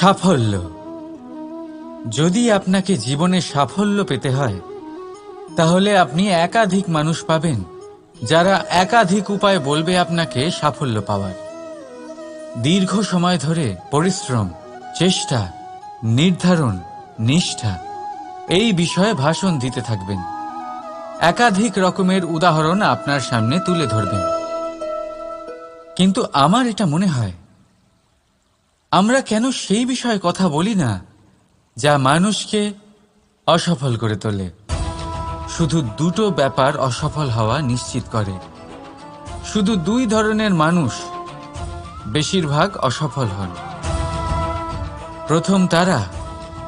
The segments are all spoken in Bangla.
সাফল্য। যদি আপনাকে জীবনে সাফল্য পেতে হয়, তাহলে আপনি একাধিক মানুষ পাবেন যারা একাধিক উপায় বলবে আপনাকে সাফল্য পাওয়ার। দীর্ঘ সময় ধরে পরিশ্রম, চেষ্টা, নির্ধারণ, নিষ্ঠা, এই বিষয়ে ভাষণ দিতে থাকবেন। একাধিক রকমের উদাহরণ আপনার সামনে তুলে ধরবেন। কিন্তু আমার এটা মনে হয় আমরা কেন সেই বিষয়ে কথা বলি না, যা মানুষকে অসফল করে তোলে? শুধু দুটো ব্যাপার অসফল হওয়া নিশ্চিত করে। শুধু দুই ধরনের মানুষ বেশিরভাগ অসফল হন। প্রথম তারা,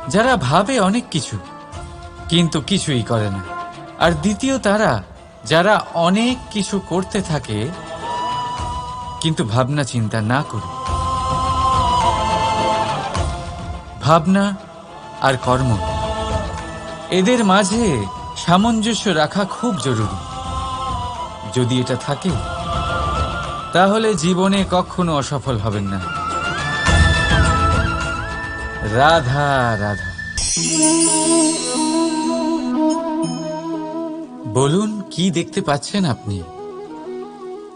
যারা ভাবে অনেক কিছু, কিন্তু কিছুই করে না। আর দ্বিতীয় তারা, যারা অনেক কিছু করতে থাকে, কিন্তু ভাবনা চিন্তা না করে। ভাবনা আর কর্ম। এদের মাঝে সামঞ্জস্য রাখা খুব জরুরি। যদি এটা থাকে, তাহলে জীবনে কখনো অসফল হবেন না। রাধা রাধা। বলুন, কি দেখতে পাচ্ছেন আপনি?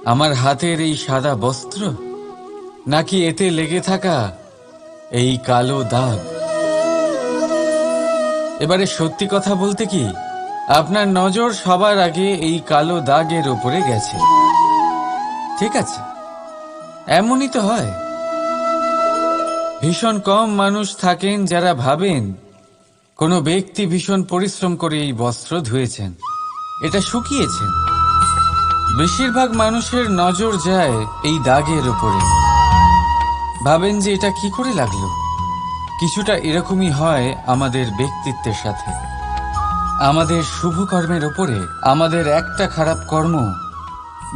আমার হাতের এই সাদা বস্ত্র, নাকি এতে লেগে থাকা এই কালো দাগ। এবারে সত্যি কথা বলতে কি, আপনার নজর সবার আগে এই কালো দাগের ওপরে গেছে। ঠিক আছে, এমনই তো হয়। ভীষণ কম মানুষ থাকেন যারা ভাবেন, কোনো ব্যক্তি ভীষণ পরিশ্রম করে এই বস্ত্র ধুয়েছেন। এটা শুকিয়েছেন বেশিরভাগ মানুষের নজর যায় এই দাগের উপরে। ভাবেন যে এটা কি করে লাগল? কিছুটা এরকমই হয় আমাদের ব্যক্তিত্বের সাথে। আমাদের শুভ কর্মের ওপরে আমাদের একটা খারাপ কর্ম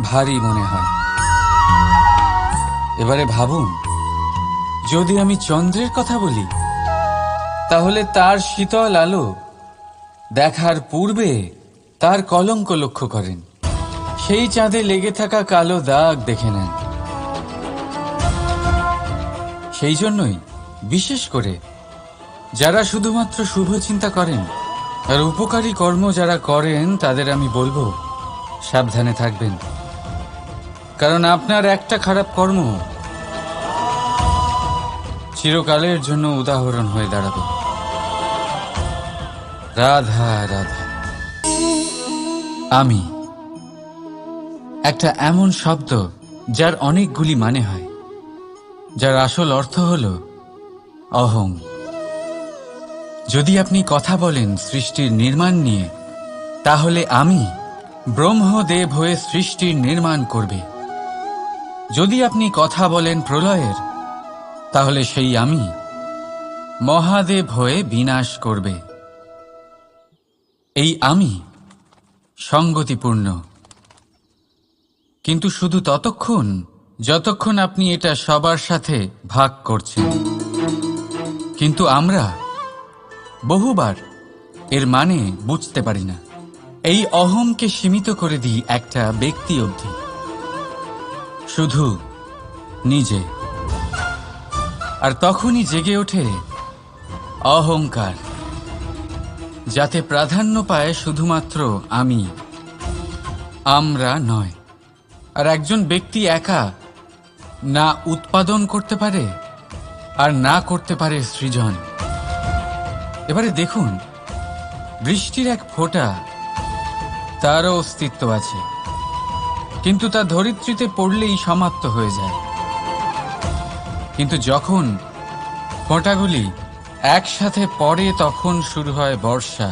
ভারী মনে হয়। এবারে ভাবুন, যদি আমি চন্দ্রের কথা বলি, তাহলে তার শীতল আলো দেখার পূর্বে তার কলঙ্ক লক্ষ্য করেন। সেই চাঁদে লেগে থাকা কালো দাগ দেখে নেন। সেই জন্যই, বিশেষ করে, যারা শুধুমাত্র শুভ চিন্তা করেন, আর উপকারী কর্ম যারা করেন, তাদের আমি বলব, সাবধানে থাকবেন। কারণ আপনার একটা খারাপ কর্ম, চিরকালের জন্য উদাহরণ হয়ে দাঁড়াবে। রাধা রাধা। আমি একটা এমন শব্দ, যার অনেকগুলি মানে হয়। যার আসল অর্থ হল অহং। যদি আপনি কথা বলেন সৃষ্টির নির্মাণ নিয়ে, তাহলে আমি, ব্রহ্মদেব হয়ে সৃষ্টির নির্মাণ করবে। যদি আপনি কথা বলেন প্রলয়ের, তাহলে সেই আমি, মহাদেব হয়ে বিনাশ করবে। এই আমি সঙ্গতিপূর্ণ। কিন্তু শুধু ততক্ষণ যতক্ষণ আপনি এটা সবার সাথে ভাগ করছেন। কিন্তু আমরা বহুবার এর মানে বুঝতে পারি না। এই অহংকে সীমিত করে দিই একটা ব্যক্তি অবধি। শুধু নিজে। আর তখনই জেগে ওঠে অহংকার, যাতে প্রাধান্য পায় শুধুমাত্র আমি। আমরা নয়। আর একজন ব্যক্তি একা না উৎপাদন করতে পারে আর না করতে পারে সৃজন। এবারে দেখুন, বৃষ্টির এক ফোঁটা তারও অস্তিত্ব আছে। কিন্তু তা ধরিত্রীতে পড়লেই সমাপ্ত হয়ে যায়। কিন্তু যখন ফোঁটাগুলি একসাথে পড়ে তখন শুরু হয় বর্ষা,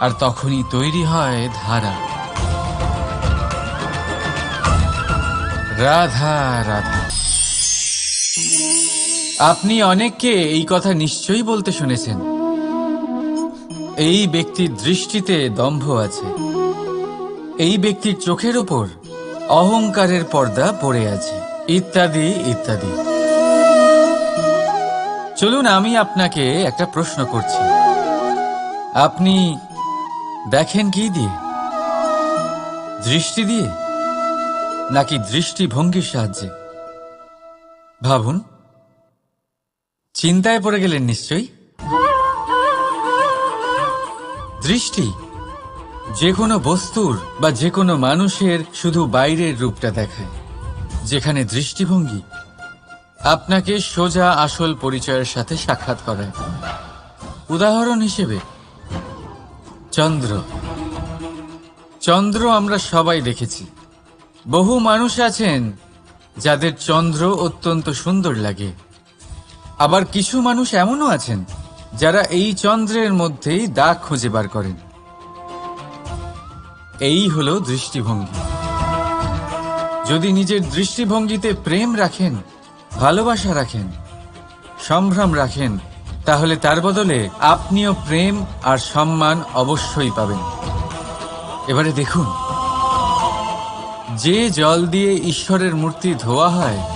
আর তখনই তৈরি হয় ধারা। রাধা রাধা। আপনি অনেককে এই কথা নিশ্চয়ই বলতে শুনেছেন। এই ব্যক্তির দৃষ্টিতে দম্ভ আছে। এই ব্যক্তির চোখের উপর অহংকারের পর্দা পড়ে আছে। ইত্যাদি ইত্যাদি। চলুন, আমি আপনাকে একটা প্রশ্ন করছি। আপনি দেখেন কি দিয়ে? দৃষ্টি দিয়ে? নাকি দৃষ্টিভঙ্গির সাহায্যে? ভাবুন। চিন্তায় পড়ে গেলেন নিশ্চয়ই? দৃষ্টি যে কোনো বস্তুর বা যে কোনো মানুষের শুধু বাইরের রূপটা দেখায়, যেখানে দৃষ্টিভঙ্গি আপনাকে সোজা আসল পরিচয়ের সাথে সাক্ষাৎ করায়। উদাহরণ হিসেবে, চন্দ্র। চন্দ্র আমরা সবাই দেখেছি। বহু মানুষ আছেন যাদের চন্দ্র অত্যন্ত সুন্দর লাগে। আবার কিছু মানুষ এমনও আছেন যারা এই চন্দ্রের মধ্যেই দাগ খুঁজে বার করেন। এই হলো দৃষ্টিভঙ্গি। যদি নিজের দৃষ্টিভঙ্গিতে প্রেম রাখেন, ভালোবাসা রাখেন, সম্ভ্রম রাখেন, তাহলে তার বদলে আপনিও প্রেম আর সম্মান অবশ্যই পাবেন। এবারে দেখুন, যে জল দিয়ে ঈশ্বরের মূর্তি ধোয়া হয়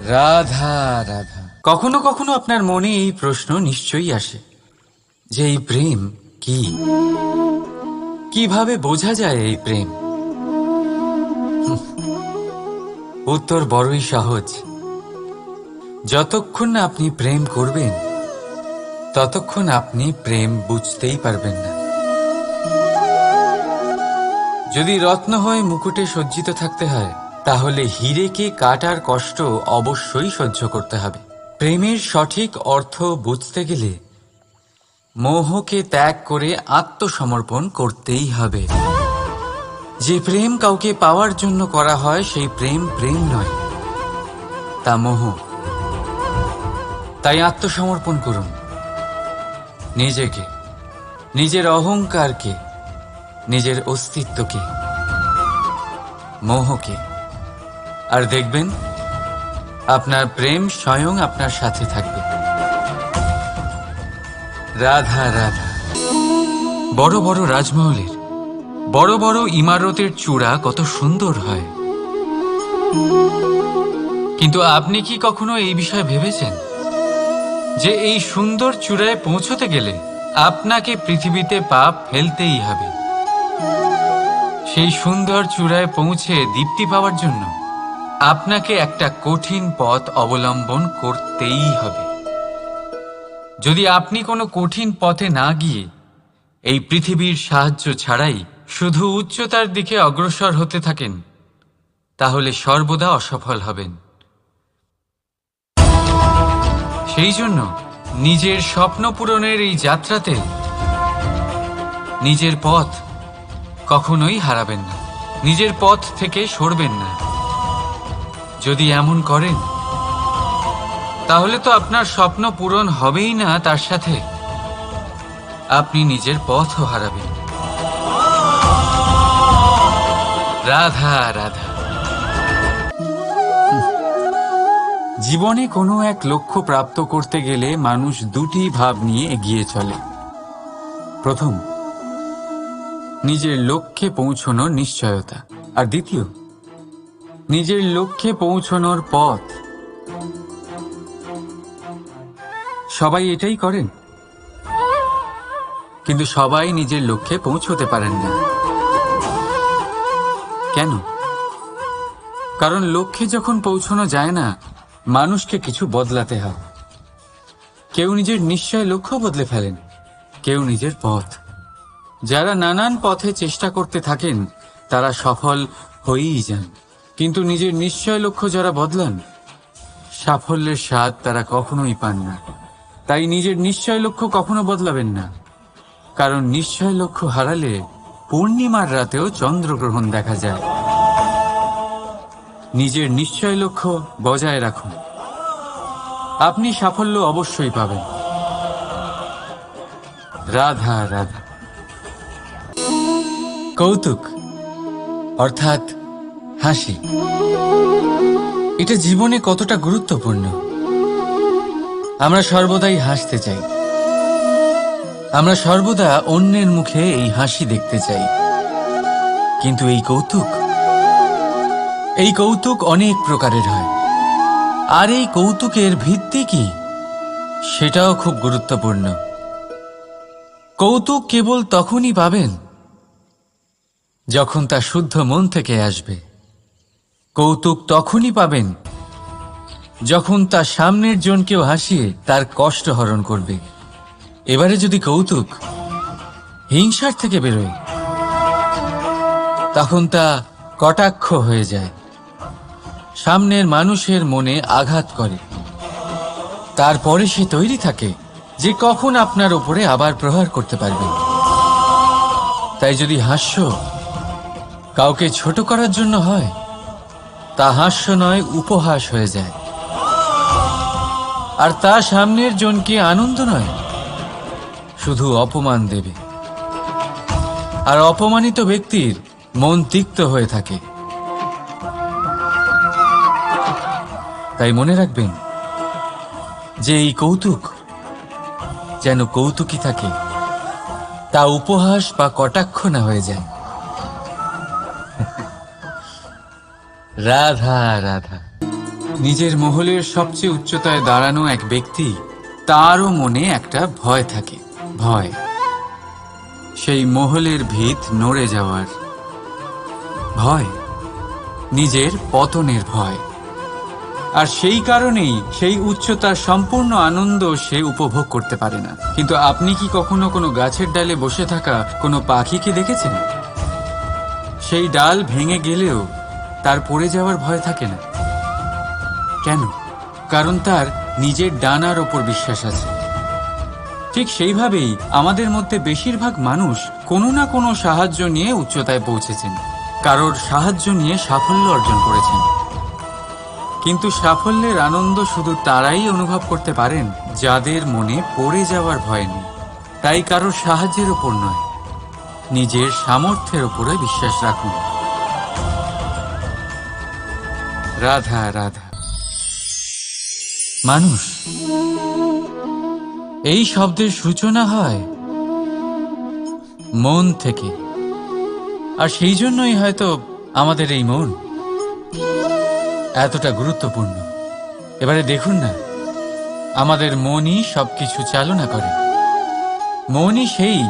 রাধা রাধা। কখনো কখনো আপনার মনে এই প্রশ্ন নিশ্চয়ই আসে, যে এই প্রেম কি? কীভাবে বোঝা যায় এই প্রেম? উত্তর বড়ই সহজ। যতক্ষণ না আপনি প্রেম করবেন, ততক্ষণ আপনি প্রেম বুঝতেই পারবেন না। যদি রত্ন হয়ে মুকুটে সজ্জিত থাকতে হয় তাহলে হিরেকে কাটার কষ্ট অবশ্যই সহ্য করতে হবে। প্রেমের সঠিক অর্থ বুঝতে গেলে মোহকে ত্যাগ করে আত্মসমর্পণ করতেই হবে। যে প্রেম কাউকে পাওয়ার জন্য করা হয়, সেই প্রেম প্রেম নয়। তা মোহ। তাই আত্মসমর্পণ করুন। নিজেকে, নিজের অহংকারকে, নিজের অস্তিত্বকে, মোহকে। আর দেখবেন, আপনার প্রেম স্বয়ং আপনার সাথে থাকবে। রাধা রাধা। বড় বড় রাজমহলের, বড় বড় ইমারতের চূড়া কত সুন্দর হয়। কিন্তু আপনি কি কখনো এই বিষয়ে ভেবেছেন? যে এই সুন্দর চূড়ায় পৌঁছতে গেলে আপনাকে পৃথিবীতে পাপ ফেলতেই হবে। সেই সুন্দর চূড়ায় পৌঁছে দীপ্তি পাওয়ার জন্য আপনাকে একটা কঠিন পথ অবলম্বন করতেই হবে। যদি আপনি কোনো কঠিন পথে না গিয়ে এই পৃথিবীর সাহায্য ছাড়াই শুধু উচ্চতার দিকে অগ্রসর হতে থাকেন, তাহলে সর্বদা অসফল হবেন। সেই জন্য নিজের স্বপ্ন পূরণের এই যাত্রাতে নিজের পথ কখনোই হারাবেন না, নিজের পথ থেকে সরবেন না। যদি এমন করেন, তাহলে তো আপনার স্বপ্ন পূরণ হবেই না তার সাথে। আপনি নিজের পথও হারাবেন। রাধা রাধা। জীবনে কোনো এক লক্ষ্য প্রাপ্ত করতে গেলে মানুষ দুটি ভাব নিয়ে এগিয়ে চলে। প্রথম, নিজের লক্ষ্যে পৌঁছনোর নিশ্চয়তা। আর দ্বিতীয় নিজের লক্ষ্যে পৌঁছনোর পথ। সবাই এটাই করেন। কিন্তু সবাই নিজের লক্ষ্যে পৌঁছতে পারেন না। কেন? কারণ লক্ষ্যে যখন পৌঁছানো যায় না, মানুষকে কিছু বদলাতে হয়। কেউ নিজের নিশ্চয় লক্ষ্য বদলে ফেলেন, কেউ নিজের পথ। যারা নানান পথে চেষ্টা করতে থাকেন, তারা সফল হয়েই যান। কিন্তু নিজের নিশ্চয় লক্ষ্য যারা বদলান, সাফল্যের স্বাদ তারা কখনোই পান না। তাই নিজের নিশ্চয় লক্ষ্য কখনো বদলাবেন না। কারণ নিশ্চয় লক্ষ্য হারালে পূর্ণিমার রাতেও চন্দ্রগ্রহণ দেখা যায়। নিজের নিশ্চয় লক্ষ্য বজায় রাখুন। আপনি সাফল্য অবশ্যই পাবেন। রাধা রাধা। কৌতুক, অর্থাৎ হাসি। এটা জীবনে কতটা গুরুত্বপূর্ণ? আমরা সর্বদাই হাসতে চাই। আমরা সর্বদা অন্যের মুখে এই হাসি দেখতে চাই। কিন্তু এই কৌতুক? এই কৌতুক অনেক প্রকারের হয়। আর এই কৌতুকের ভিত্তি কি? সেটাও খুব গুরুত্বপূর্ণ। কৌতুক কেবল তখনই পাবেন যখন তা শুদ্ধ মন থেকে আসবে। কৌতুক তখনই পাবেন যখন তার সামনের জনকেও হাসিয়ে তার কষ্ট হরণ করবে। এবারে যদি কৌতুক হিংসার থেকে বেরোয়, তখন তা কটাক্ষ হয়ে যায়। সামনের মানুষের মনে আঘাত করে। তারপরে সে তৈরি থাকে যে কখন আপনার ওপরে আবার প্রহার করতে পারবে। তাই যদি হাস্য কাউকে ছোট করার জন্য হয় তা হাস্য নয়, উপহাস হয়ে যায়। আর তা সামনের জনকে আনন্দ নয়, শুধু অপমান দেবে। আর অপমানিত ব্যক্তির মন তিক্ত হয়ে থাকে। তাই মনে রাখবেন, যে এই কৌতুক যেন কৌতুকই থাকে, তা উপহাস বা কটাক্ষ না হয়ে যায়। রাধা রাধা। নিজের মহলের সবচেয়ে উচ্চতায় দাঁড়ানো এক ব্যক্তি, তারও মনে একটা ভয় থাকে, ভয়। সেই মহলের ভিত নড়ে যাওয়ার ভয়, নিজের পতনের ভয়। আর সেই কারণেই সেই উচ্চতার সম্পূর্ণ আনন্দ সে উপভোগ করতে পারে না। কিন্তু আপনি কি কখনো কোনো গাছের ডালে বসে থাকা কোনো পাখিকে দেখেছেন? সেই ডাল ভেঙে গেলেও তার পড়ে যাওয়ার ভয় থাকে না। কেন? কারণ তার নিজের ডানার ওপর বিশ্বাস আছে। ঠিক সেইভাবেই আমাদের মধ্যে বেশিরভাগ মানুষ কোনো না কোনো সাহায্য নিয়ে উচ্চতায় পৌঁছেছেন। কারোর সাহায্য নিয়ে সাফল্য অর্জন করেছেন। কিন্তু সাফল্যের আনন্দ শুধু তারাই অনুভব করতে পারেন যাদের মনে পড়ে যাওয়ার ভয় নেই। তাই কারোর সাহায্যের ওপর নয়, নিজের সামর্থ্যের ওপরে বিশ্বাস রাখুন। রাধা রাধা। মানুষ, এই শব্দের সূচনা হয় মন থেকে। আর সেই জন্যই হয়তো আমাদের এই মন এতটা গুরুত্বপূর্ণ। এবারে দেখুন না, আমাদের মনই সবকিছু চালনা করে। মনই সেই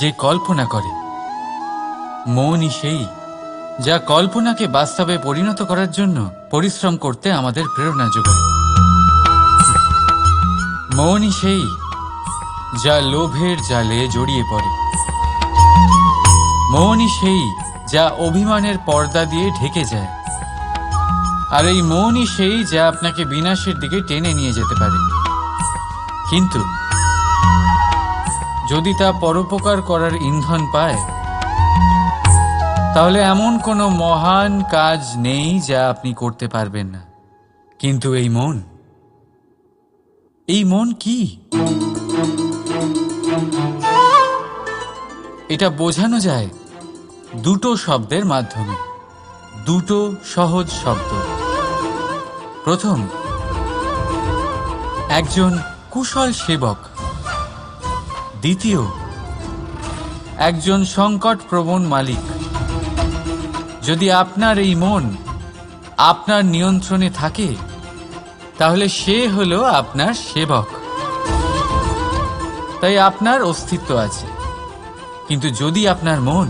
যে কল্পনা করে। মনই সেই যা কল্পনাকে বাস্তবে পরিণত করার জন্য পরিশ্রম করতে আমাদের প্রেরণা যোগায়। মনই সেই যা লোভের জালে জড়িয়ে পড়ে। মনই সেই যা অভিমানের পর্দা দিয়ে ঢেকে যায়। আর এই মনই সেই যা আপনাকে বিনাশের দিকে টেনে নিয়ে যেতে পারে। কিন্তু যদি তা পরোপকার করার ইন্ধন পায় তাহলে এমন কোনো মহান কাজ নেই যা আপনি করতে পারবেন না। কিন্তু এই মন? এই মন কি? এটা বোঝানো যায় দুটো শব্দের মাধ্যমে। দুটো সহজ শব্দ। প্রথম, একজন কুশল সেবক। দ্বিতীয়, একজন সংকট প্রবণ মালিক। যদি আপনার এই মন আপনার নিয়ন্ত্রণে থাকে, তাহলে সে হলো আপনার সেবক। তাই আপনার অস্তিত্ব আছে। কিন্তু যদি আপনার মন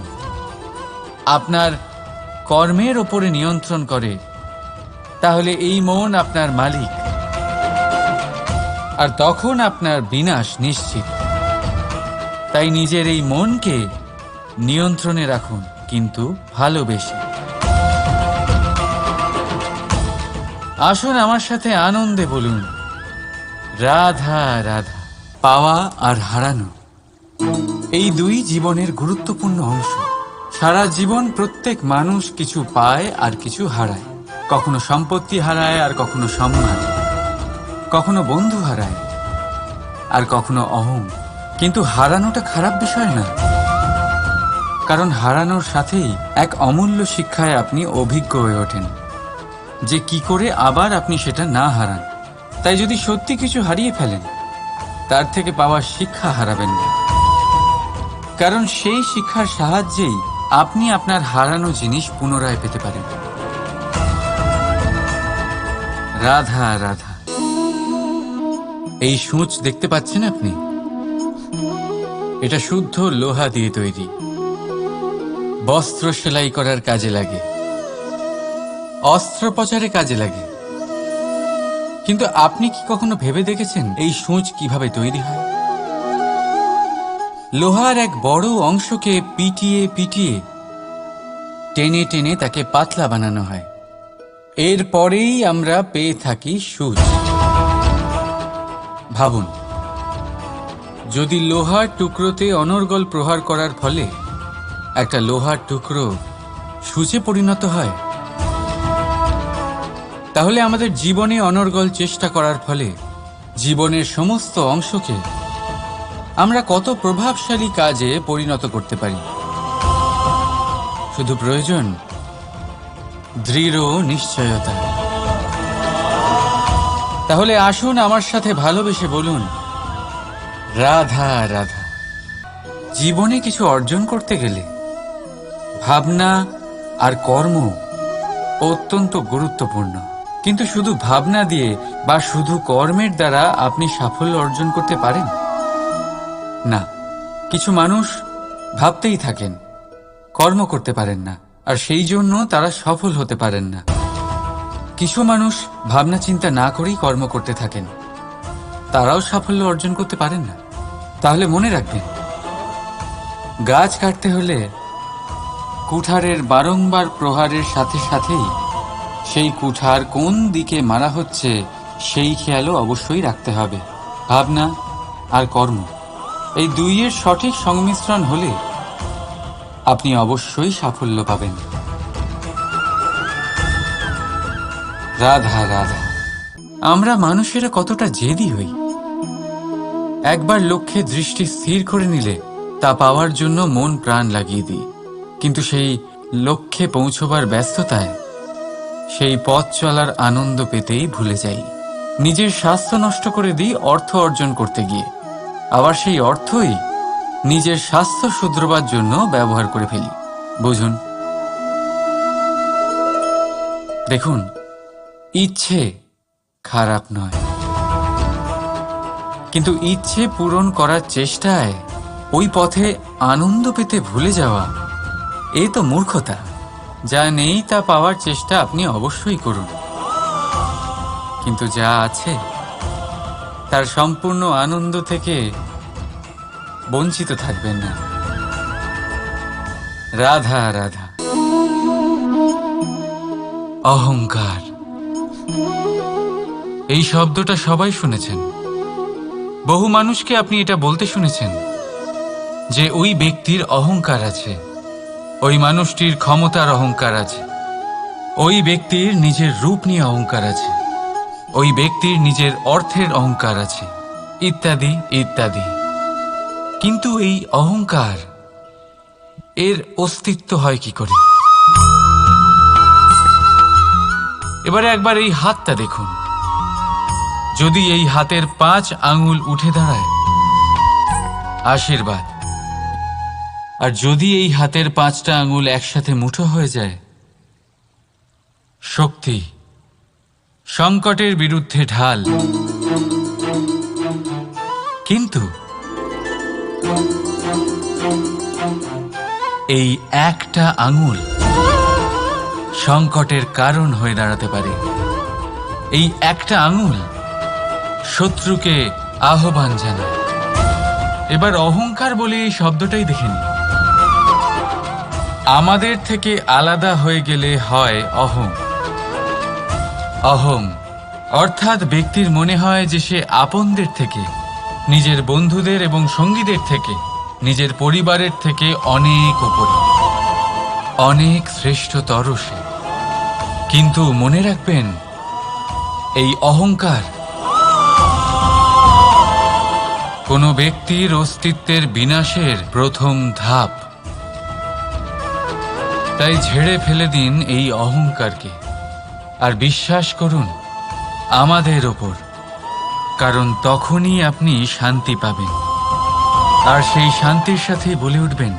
আপনার কর্মের ওপরে নিয়ন্ত্রণ করে, তাহলে এই মন আপনার মালিক। আর তখন আপনার বিনাশ নিশ্চিত। তাই নিজের এই মনকে নিয়ন্ত্রণে রাখুন, কিন্তু ভালোবেসে। আসুন আমার সাথে আনন্দে বলুন। রাধা রাধা। পাওয়া আর হারানো। এই দুই জীবনের গুরুত্বপূর্ণ অংশ। সারা জীবন প্রত্যেক মানুষ কিছু পায় আর কিছু হারায়। কখনো সম্পত্তি হারায় আর কখনো সম্মান। কখনো বন্ধু হারায় আর কখনো অহং। কিন্তু হারানোটা খারাপ বিষয় না। কারণ হারানোর সাথেই এক অমূল্য শিক্ষায় আপনি অভিজ্ঞ হয়ে ওঠেন। যে কি করে আবার আপনি সেটা না হারান। তাই যদি সত্যি কিছু হারিয়ে ফেলেন, তার থেকে পাওয়া শিক্ষা হারাবেন না। কারণ সেই শিক্ষার সাহায্যেই আপনি আপনার হারানো জিনিস পুনরায় পেতে পারেন। রাধা রাধা। এই সূচ দেখতে পাচ্ছেন আপনি? এটা শুদ্ধ লোহা দিয়ে তৈরি। বস্ত্র সেলাই করার কাজে লাগে। অস্ত্রোপচারে কাজে লাগে। কিন্তু আপনি কি কখনো ভেবে দেখেছেন এই সূচ কীভাবে তৈরি হয়? লোহার এক বড় অংশকে পিটিয়ে পিটিয়ে টেনে টেনে তাকে পাতলা বানানো হয়। এরপরেই আমরা পেয়ে থাকি সূচ। ভাবুন, যদি লোহার টুকরোতে অনর্গল প্রহার করার ফলে একটা লোহার টুকরো সূচে পরিণত হয় তাহলে আমাদের জীবনে অনর্গল চেষ্টা করার ফলে জীবনের সমস্ত অংশকে আমরা কত প্রভাবশালী কাজে পরিণত করতে পারি। শুধু প্রয়োজন দৃঢ় নিশ্চয়তা। তাহলে আসুন আমার সাথে ভালোবেসে বলুন, রাধা রাধা, জীবনে কিছু অর্জন করতে গেলে ভাবনা আর কর্ম অত্যন্ত গুরুত্বপূর্ণ। কিন্তু শুধু ভাবনা দিয়ে বা শুধু কর্মের দ্বারা আপনি সাফল্য অর্জন করতে পারেন? না, কিছু মানুষ ভাবতেই থাকেন, কর্ম করতে পারেন না, আর সেই জন্য তারা সফল হতে পারেন না। কিছু মানুষ ভাবনা চিন্তা না করেই কর্ম করতে থাকেন, তারাও সাফল্য অর্জন করতে পারেন না। তাহলে মনে রাখবেন, গাছ কাটতে হলে কুঠারের বারংবার প্রহারের সাথে সাথেই সেই কুঠার কোন দিকে মারা হচ্ছে, সেই খেয়ালও অবশ্যই রাখতে হবে। ভাবনা আর কর্ম, এই দুইয়ের সঠিক সংমিশ্রণ হলে আপনি অবশ্যই সাফল্য পাবেন। রাধা রাধা, আমরা মানুষেরা কতটা জেদি হই। একবার লক্ষ্যে দৃষ্টি স্থির করে নিলে তা পাওয়ার জন্য মন প্রাণ লাগিয়ে দিই। কিন্তু সেই লক্ষ্যে পৌঁছবার ব্যস্ততায় সেই পথ চলার আনন্দ পেতেই ভুলে যাই। নিজের স্বাস্থ্য নষ্ট করে দিই অর্থ অর্জন করতে গিয়ে। আবার সেই অর্থই নিজের স্বাস্থ্য শুধরবার জন্য ব্যবহার করে ফেলি। বুঝুন? দেখুন, ইচ্ছে খারাপ নয়। কিন্তু ইচ্ছে পূরণ করার চেষ্টায় ওই পথে আনন্দ পেতে ভুলে যাওয়া, এ তো মূর্খতা। যা নেই তা পাওয়ার চেষ্টা আপনি অবশ্যই করুন। কিন্তু যা আছে, তার সম্পূর্ণ আনন্দ থেকে বঞ্চিত থাকবেন না। রাধা রাধা। অহংকার। এই শব্দটা সবাই শুনেছেন। বহু মানুষকে আপনি এটা বলতে শুনেছেন যে ওই ব্যক্তির অহংকার আছে। ওই মানুষটির ক্ষমতার অহংকার আছে। ওই ব্যক্তির নিজের রূপ নিয়ে অহংকার আছে। ওই ব্যক্তির নিজের অর্থের অহংকার আছে। ইত্যাদি ইত্যাদি। কিন্তু এই অহংকার, এর অস্তিত্ব হয় কি করে? এবারে একবার এই হাতটা দেখুন। যদি এই হাতের পাঁচ আঙুল উঠে দাঁড়ায়, আশীর্বাদ। আর যদি এই হাতের পাঁচটা আঙুল একসাথে মুঠো হয়ে যায়, শক্তি সংকটের বিরুদ্ধে ঢাল। কিন্তু এই একটা আঙুল সংকটের কারণ হয়ে দাঁড়াতে পারে। এই একটা আঙুল শত্রুকে আহ্বান জানায়। এবার অহংকার বলে এই শব্দটাই দেখে নিন। আমাদের থেকে আলাদা হয়ে গেলে হয় অহং অহং অর্থাৎ ব্যক্তির মনে হয় যে সে আপনদের থেকে, নিজের বন্ধুদের এবং সঙ্গীদের থেকে, নিজের পরিবারের থেকে অনেক উপরে। অনেক শ্রেষ্ঠতর সে। কিন্তু মনে রাখবেন, এই অহংকার কোনো ব্যক্তির অস্তিত্বের বিনাশের প্রথম ধাপ। তাই ঝেড়ে ফেলে দিন এই অহংকারকে। আর বিশ্বাস করুন, আমাদের ওপর, কারণ তখনই আপনি শান্তি পাবেন। আর সেই শান্তির সাথে বলে উঠবেন,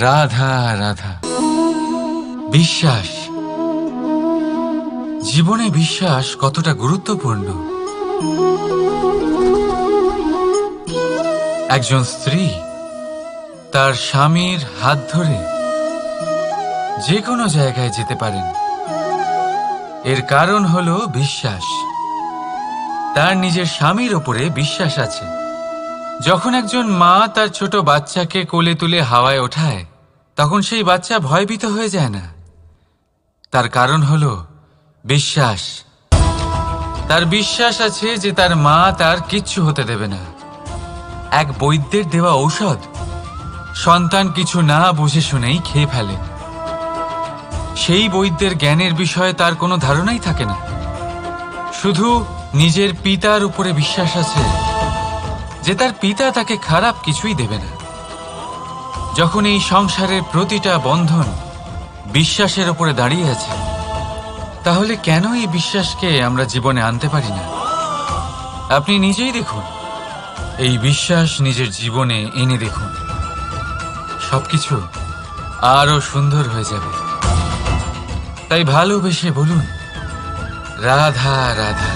রাধা রাধা, বিশ্বাস। জীবনে বিশ্বাস কতটা গুরুত্বপূর্ণ? একজন স্ত্রী তার স্বামীর হাত ধরে যে কোনো জায়গায় যেতে পারেন। এর কারণ হল বিশ্বাস। তার নিজের স্বামীর ওপরে বিশ্বাস আছে। যখন একজন মা তার ছোট বাচ্চাকে কোলে তুলে হাওয়ায় ওঠায়, তখন সেই বাচ্চা ভয়ভীত হয়ে যায় না। তার কারণ হল বিশ্বাস। তার বিশ্বাস আছে যে তার মা তার কিচ্ছু হতে দেবে না। এক বৈদ্যের দেওয়া ঔষধ। সন্তান কিছু না বুঝে শুনেই খেয়ে ফেলে। সেই বৈদ্যের জ্ঞানের বিষয়ে তার কোনো ধারণাই থাকে না। শুধু নিজের পিতার উপরে বিশ্বাস আছে যে তার পিতা তাকে খারাপ কিছুই দেবে না। যখন এই সংসারের প্রতিটা বন্ধন বিশ্বাসের উপরে দাঁড়িয়ে আছে, তাহলে কেন এই বিশ্বাসকে আমরা জীবনে আনতে পারি না? আপনি নিজেই দেখুন। এই বিশ্বাস নিজের জীবনে এনে দেখুন। সবকিছু আরও সুন্দর হয়ে যাবে। তাই ভালোবেসে বলুন রাধা রাধা।